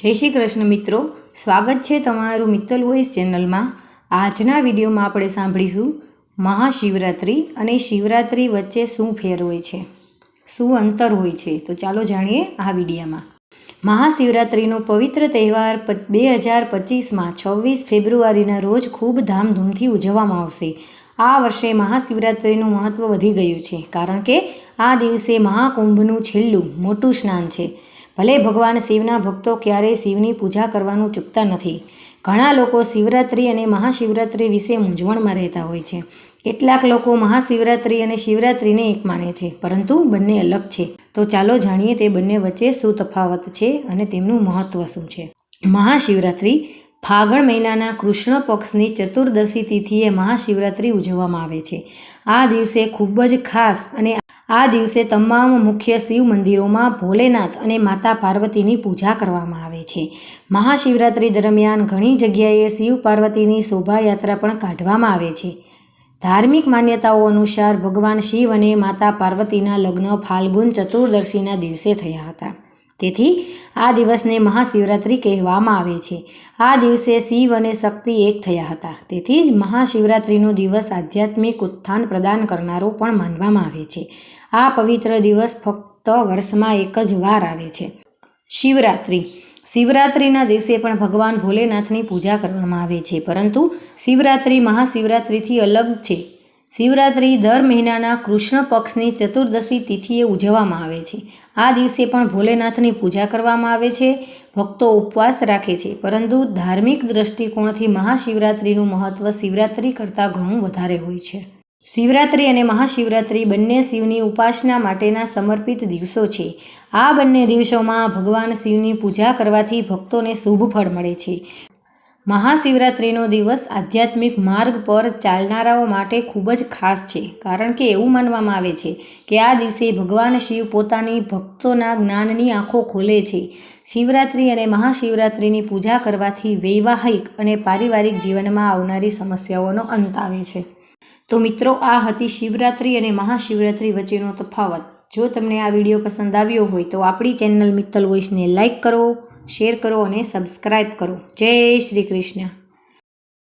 જય શ્રી કૃષ્ણ મિત્રો. સ્વાગત છે તમારું મિત્તલ વોઇસ ચેનલમાં. આજના વિડીયોમાં આપણે સાંભળીશું મહાશિવરાત્રિ અને શિવરાત્રિ વચ્ચે શું ફેર હોય છે, શું અંતર હોય છે. તો ચાલો જાણીએ આ વિડીયામાં. મહાશિવરાત્રિનો પવિત્ર તહેવાર બે હજાર પચીસમાં છવ્વીસ ફેબ્રુઆરીના રોજ ખૂબ ધામધૂમથી ઉજવવામાં આવશે. આ વર્ષે મહાશિવરાત્રિનું મહત્ત્વ વધી ગયું છે. કારણ કે આ દિવસે મહાકુંભનું છેલ્લું મોટું સ્નાન છે. ભલે ભગવાન શિવના ભક્તો ક્યારેય શિવની પૂજા કરવાનું ચૂકતા નથી. ઘણા લોકો શિવરાત્રિ અને મહાશિવરાત્રિ વિશે મૂંઝવણમાં રહેતા હોય છે. કેટલાક લોકો મહાશિવરાત્રિ અને શિવરાત્રિને એક માને છે, પરંતુ બંને અલગ છે. તો ચાલો જાણીએ તે બંને વચ્ચે શું તફાવત છે અને તેમનું મહત્ત્વ શું છે. મહાશિવરાત્રિ ફાગણ મહિનાના કૃષ્ણ પક્ષની ચતુર્દશી તિથિએ મહાશિવરાત્રિ ઉજવવામાં આવે છે. આ દિવસે ખૂબ જ ખાસ અને આ દિવસે તમામ મુખ્ય શિવ મંદિરોમાં ભોલેનાથ અને માતા પાર્વતીની પૂજા કરવામાં આવે છે. મહાશિવરાત્રિ દરમિયાન ઘણી જગ્યાએ શિવ પાર્વતીની શોભાયાત્રા પણ કાઢવામાં આવે છે. ધાર્મિક માન્યતાઓ અનુસાર ભગવાન શિવ અને માતા પાર્વતીના લગ્ન ફાલ્ગુન ચતુર્દશીના દિવસે થયા હતા. તેથી આ દિવસને મહાશિવરાત્રિ કહેવામાં આવે છે. આ દિવસે શિવ અને શક્તિ એક થયા હતા. તેથી જ મહાશિવરાત્રિનો દિવસ આધ્યાત્મિક ઉત્થાન પ્રદાન કરનારો પણ માનવામાં આવે છે. આ પવિત્ર દિવસ ફક્ત વર્ષમાં એક જ વાર આવે છે. શિવરાત્રિ. શિવરાત્રિના દિવસે પણ ભગવાન ભોલેનાથની પૂજા કરવામાં આવે છે, પરંતુ શિવરાત્રિ મહાશિવરાત્રિથી અલગ છે. શિવરાત્રિ દર મહિનાના કૃષ્ણ પક્ષની ચતુર્દશી તિથિએ ઉજવવામાં આવે છે. આ દિવસે પણ ભોલેનાથની પૂજા કરવામાં આવે છે, ભક્તો ઉપવાસ રાખે છે, પરંતુ ધાર્મિક દ્રષ્ટિકોણથી મહાશિવરાત્રિનું મહત્ત્વ શિવરાત્રિ કરતાં ઘણું વધારે હોય છે. શિવરાત્રિ અને મહાશિવરાત્રિ બંને શિવની ઉપાસના માટેના સમર્પિત દિવસો છે. આ બંને દિવસોમાં ભગવાન શિવની પૂજા કરવાથી ભક્તોને શુભ ફળ મળે છે. મહાશિવરાત્રિનો દિવસ આધ્યાત્મિક માર્ગ પર ચાલનારાઓ માટે ખૂબ જ ખાસ છે, કારણ કે એવું માનવામાં આવે છે કે આ દિવસે ભગવાન શિવ પોતાની ભક્તોના જ્ઞાનની આંખો ખોલે છે. શિવરાત્રિ અને મહાશિવરાત્રિની પૂજા કરવાથી વૈવાહિક અને પારિવારિક જીવનમાં આવનારી સમસ્યાઓનો અંત આવે છે. તો મિત્રો, આ હતી શિવરાત્રિ અને મહાશિવરાત્રિ વચ્ચેનો તફાવત. જો તમને આ વીડિયો પસંદ આવ્યો હોય તો આપણી ચેનલ મિત્તલ વોઇસને લાઇક કરો, શેર કરો અને સબસ્ક્રાઈબ કરો. જય શ્રી કૃષ્ણ.